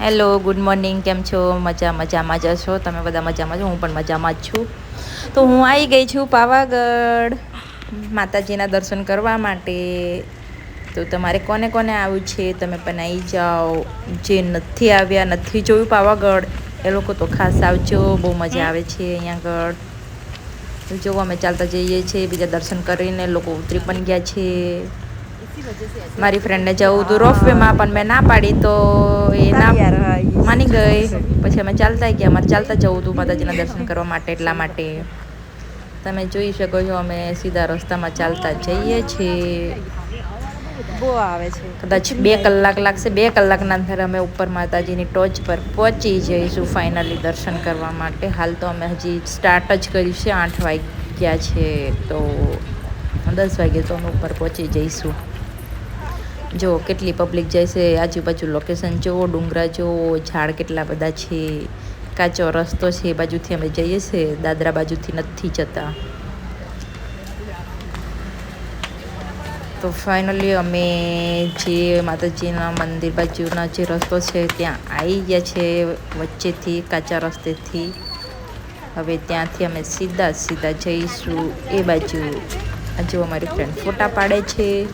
Hello, good morning. કેમ છો? મજા, મજામાં જ છો? તમે બધા મજામાં છો? હું પણ મજામાં જ છું. તો હું આવી ગઈ છું પાવાગઢ. માતાજીના દર્શન કરવા માટે. તો તમારે કોને કોને આવ્યું છે? તમે પણ આવી જાઓ. જે નથી આવ્યા, નથી જોયું પાવાગઢ, એ લોકો તો ખાસ આવજો. બહુ મજા આવે છે અહીંયા આગળ. જો અમે ચાલતા જઈએ છીએ, બીજા દર્શન કરીને લોકો ઉતરી પણ ગયા છે. મારી ફ્રેન્ડને જવું હતું રોફવેમાં પણ મેં ના પાડી તો એ ના માની ગઈ. પછી અમે ચાલતા ગયા અમારે ચાલતા જવું હતું માતાજીના દર્શન કરવા માટે એટલા માટે. તમે જોઈ શકો છો અમે સીધા રસ્તામાં ચાલતા જઈએ છીએ. બહુ આવે છે. કદાચ બે કલાક લાગશે બે કલાકના અંદર અમે ઉપર માતાજીની ટોચ પર પહોંચી જઈશું ફાઇનલી દર્શન કરવા માટે. હાલ તો અમે હજી સ્ટાર્ટ જ કર્યું છે આઠ વાગ્યા છે તો દસ વાગે તો અમે ઉપર પહોંચી જઈશું. જો કેટલી પબ્લિક જાય છે, આજુબાજુ લોકેશન જુઓ ડુંગરા જુઓ ઝાડ કેટલા બધા છે, કાચો રસ્તો છે, એ બાજુથી અમે જઈએ છીએ, દાદરા બાજુથી નથી જતા. તો ફાઇનલી અમે જે માતાજીના મંદિર બાજુના જે રસ્તો છે, ત્યાં આવી ગયા છે, વચ્ચેથી, કાચા રસ્તેથી. હવે ત્યાંથી અમે સીધા સીધા જઈશું એ બાજુ. જો અમારી ફ્રેન્ડ ફોટા પાડે છે.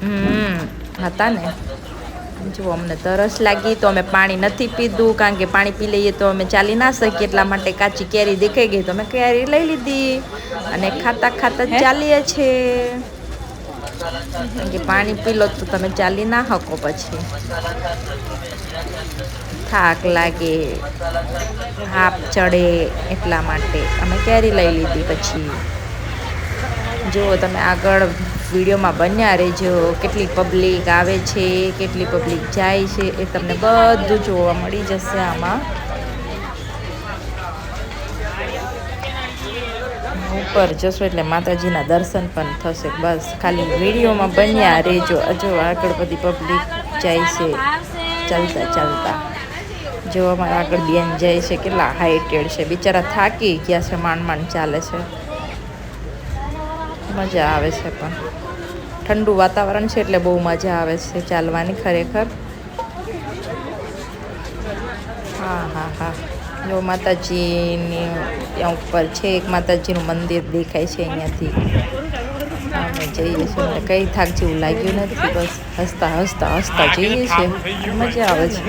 હમ હતા ને. જો અમને તરસ લાગી તો અમે પાણી નથી પીધું કારણ કે પાણી પી લઈએ તો અમે ચાલી ના શકીએ એટલા માટે કાચી કેરી દેખાઈ ગઈ તો અમે કેરી લઈ લીધી. અને ખાતા ખાતા ચાલીએ છે. કે પાણી પી લો તો તમે ચાલી ના શકો પછી. થાક લાગે હાપ ચડે એટલા માટે અમે કેરી લઈ લીધી પછી. જો તમે આગળ વિડીયોમાં બન્યા રહેજો. કેટલી પબ્લિક આવે છે, કેટલી પબ્લિક જાય છે, એ તમને બધું જોવા મળી જશે આમાં. ઉપર જશો એટલે માતાજીના દર્શન પણ થશે. બસ, ખાલી વિડીયોમાં બન્યા રહેજો. જો આગળ બધી પબ્લિક જાય છે. ચાલતા ચાલતા. જો અમારા આગળ બેન જાય છે, કેટલા હાઈટેડ છે. બિચારા થાકી ગયા છે માંડ માંડ ચાલે છે. મજા આવે છે પણ. ઠંડુ વાતાવરણ છે એટલે બહુ મજા આવે છે ચાલવાની ખરેખર. હા હા હા. જો માતાજીની ત્યાં ઉપર છે, એક માતાજીનું મંદિર દેખાય છે અહીંયાથી. અમે જઈએ છીએ. કંઈ થાક જેવું લાગ્યું નથી, બસ હસતા હસતા હસતા જઈએ છીએ. મજા આવે છે.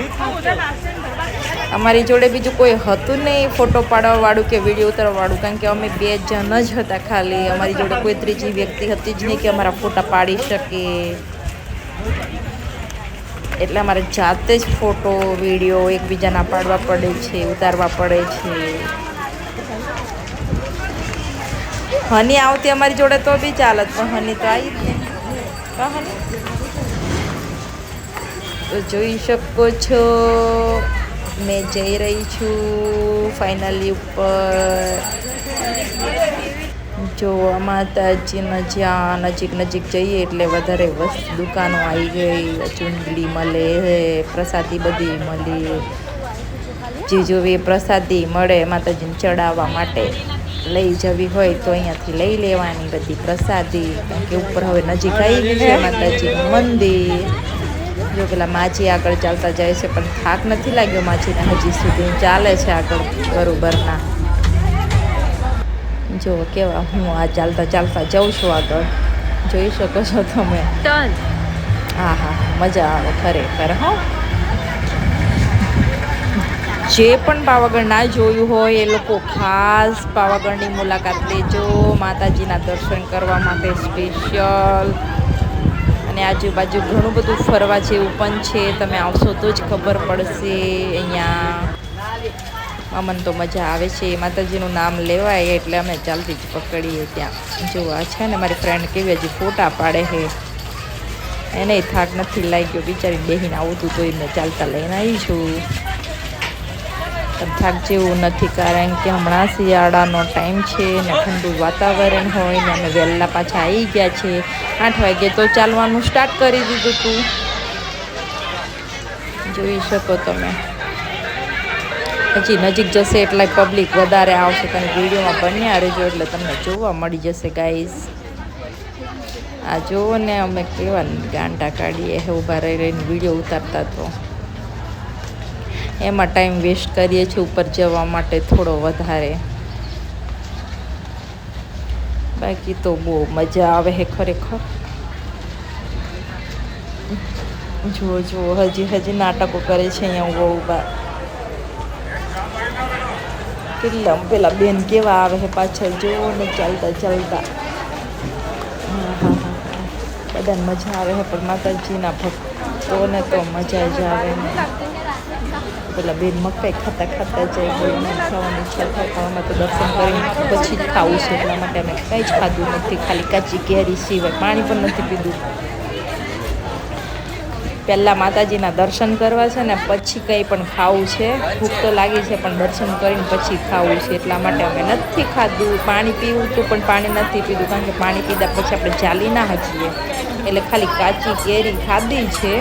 અમારી જોડે બીજું કોઈ હતું નહીં ફોટો પાડવાવાળું કે વીડિયો ઉતારવાવાળું? કારણ કે અમે બે જણ જ હતા ખાલી. અમારી જોડે કોઈ ત્રીજી વ્યક્તિ હતી જ નહીં કે અમારા ફોટા પાડી શકે. એટલે અમારે જાતે જ ફોટો, વીડિયો એકબીજાના પાડવા પડે છે, ઉતારવા પડે છે. હની આવતી અમારી જોડે તો બી ચાલત પણ હની તો આવી જ ને હની? તો જોઈ શકો છો. મેં જઈ રહી છું ફાઇનલી ઉપર. જો માતાજીના જ્યાં નજીક નજીક જઈએ એટલે વધારે વસ્તુ દુકાનો આવી ગઈ, ચુંદડી મળે, પ્રસાદી બધી મળી. જે જોવી પ્રસાદી મળે માતાજીને ચડાવવા માટે. લઈ જવી હોય તો અહીંયાથી લઈ લેવાની બધી પ્રસાદી. કે ઉપર હવે નજીક આવી ગયું છે માતાજીનું મંદિર. જો પેલા માછી આગળ ચાલતા જાય છે પણ થાક નથી લાગ્યો માછીને હજી સુધી. ચાલે છે આગળ બરોબરના જો કેવા હું આ ચાલતા ચાલતા જાઉં છું આગળ. જોઈ શકો છો તમે. હા હા મજા આવે ખરેખર હો. જે પણ પાવાગઢ ના જોયું હોય એ લોકો ખાસ પાવાગઢની મુલાકાત લેજો. માતાજીના દર્શન કરવા માટે સ્પેશિયલ અને આજુબાજુ ઘણું બધું ફરવા જેવું પણ છે. તમે આવશો તો જ ખબર પડશે. અહીંયા અમન તો મજા આવે છે. માતાજીનું નામ લેવાય એટલે અમે ચાલતી જ પકડીએ ત્યાં. જોવા છે ને મારી ફ્રેન્ડ કેવી હજી ફોટા પાડે છે. એને થાક નથી લાગ્યો. બિચારી બેહીને આવતું તોય એને ચાલતા લઈને આવી છું. પણ જેવું નથી કારણ કે હમણાં શિયાળાનો ટાઈમ છે ને ઠંડુ વાતાવરણ હોય ને અમે વહેલા પાછા આવી ગયા છે આઠ વાગે તો ચાલવાનું સ્ટાર્ટ કરી દીધું હતું જોઈ શકો તમે. હજી નજીક જશે એટલે પબ્લિક વધારે આવશે તમે વિડીયોમાં બન્યા રહેજો એટલે તમને જોવા મળી જશે ગાઈઝ આ જુઓ ને અમે કેવા ગાંડા કાઢીએ ઊભા રહી રહીને વીડિયો ઉતારતા તો. એમાં ટાઈમ વેસ્ટ કરીએ છીએ ઉપર જવા માટે થોડો વધારે. બાકી તો બહુ મજા આવે છે ખરેખર. જુઓ જુઓ, હજી હજી નાટકો કરે છે અહીંયા બહુ ઊભા કેટલા પેલા બેન કેવા આવે છે પાછળ, જુઓ ને ચાલતા ચાલતા. હા હા હા હા. બધાને મજા આવે છે પણ માતાજીના ભક્તોને તો મજા જ આવે પેલા બેન મકાઈ ખાતા ખાતા જાય બોલ ખાવાની ઈચ્છા થાય પણ અમે તો દર્શન કરીને પછી જ ખાવું છે એટલા માટે અમે કંઈ જ ખાધું નથી. ખાલી કાચી કેરી સિવાય પાણી પણ નથી પીધું. પહેલાં માતાજીના દર્શન કરવા છે ને પછી કંઈ પણ ખાવું છે. ભૂખ તો લાગી છે, પણ દર્શન કરીને પછી ખાવું છે એટલા માટે અમે નથી ખાધું. પાણી પીવું હતું પણ પાણી નથી પીધું, કારણ કે પાણી પીધા પછી આપણે ચાલી ના હજીએ. એટલે ખાલી કાચી કેરી ખાધી છે.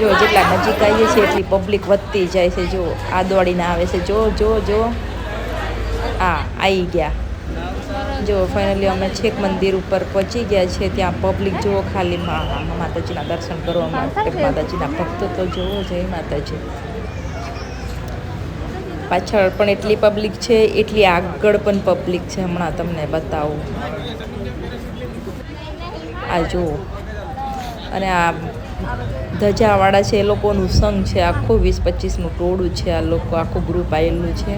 જો જેટલા નજીક આવીએ છીએ એટલી પબ્લિક વધતી જાય છે. જો આ દોડીને આવે છે. જો જો જો. હા આવી ગયા. જો ફાઇનલી અમે છેક મંદિર ઉપર પહોંચી ગયા છે ત્યાં પબ્લિક જુઓ ખાલી માતાજીના દર્શન કરવા માટે. માતાજીના ભક્તો તો જુઓ જય માતાજી. પાછળ પણ એટલી પબ્લિક છે, એટલી આગળ પણ પબ્લિક છે. હમણાં તમને બતાવું. આ જુઓ. અને આ ધજાવાળા છે એ લોકોનું સંઘ છે, આખું વીસ પચીસનું ટોળું છે, આ લોકો, આખું ગ્રુપ આવેલું છે.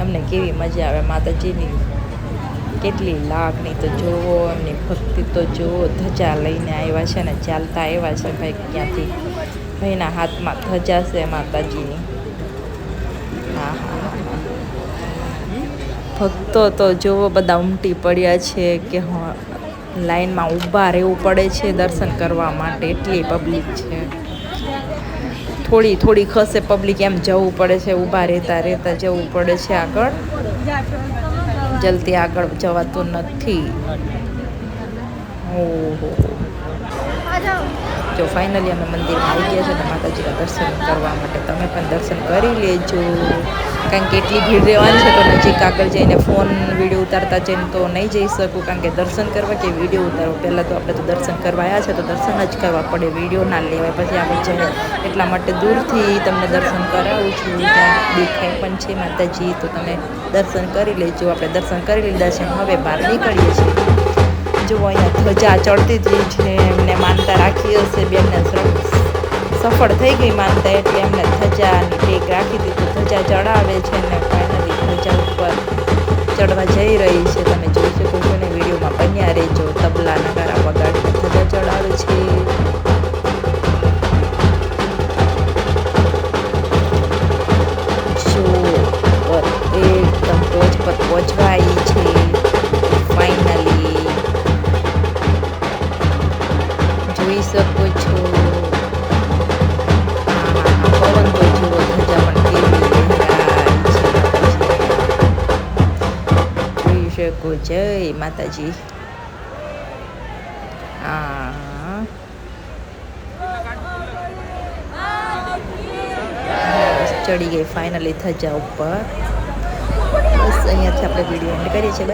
એમને કેવી મજા આવે? માતાજીની કેટલી લાગણી તો જુઓ એમની ભક્તિ તો જુઓ ધજા લઈને આવ્યા છે ને ચાલતા આવ્યા છે ભાઈ ક્યાંથી? ભાઈના હાથમાં ધજા છે માતાજીની. હા હા. ભક્તો તો જુઓ બધા ઉમટી પડ્યા છે કે હા લાઈનમાં ઊભા રહેવું પડે છે દર્શન કરવા માટે. એટલી પબ્લિક છે. થોડી થોડી ખસે પબ્લિક એમ જવું પડે છે, ઊભા રહેતા રહેતા જવું પડે છે આગળ. જલ્દી આગળ જવાતું નથી. ઓહો. જો ફાઇનલી અમે મંદિરમાં આવી ગયા છે ને માતાજીના દર્શન કરવા માટે તમે પણ દર્શન કરી લેજો. કારણ કે એટલી ભીડ રહેવાની છે તો નજીક આગળ જઈને ફોન વીડિયો ઉતારતા જઈને તો નહીં જઈ શકું. કારણ કે દર્શન કરવા કે વીડિયો ઉતારો પહેલાં તો આપણે તો દર્શન કરવા આવ્યા છે તો દર્શન જ કરવા પડે. વીડિયો ના લેવાય. પછી આપણે જઈએ એટલા માટે દૂરથી તમને દર્શન કરાવું છું. ત્યાં દેખાય પણ છે માતાજી. તો તમે દર્શન કરી લેજો. આપણે દર્શન કરી લીધા છે. હવે બહાર નીકળીએ છીએ. જો અહીંયા ધજા ચડતી જ છે એમને માનતા રાખી હશે બેનને સફળ થઈ ગઈ માનતા એટલે એમને ધજાની ટેક રાખી દીધી. ધજા ચડાવે છે ને ફાઇનલી ધજા ઉપર ચડવા જઈ રહી છે. તમે જોઈ શકો છો ને વિડીયોમાં બન્યા રહેજો. તબલા નગારા વગાડીને ધજા ચડાવે છે. છે જય માતાજી આ ચડી ગઈ ફાઇનલી થજા ઉપર બસ અહીંયાથી આપણે વીડિયો એન્ડ કરીએ છીએ.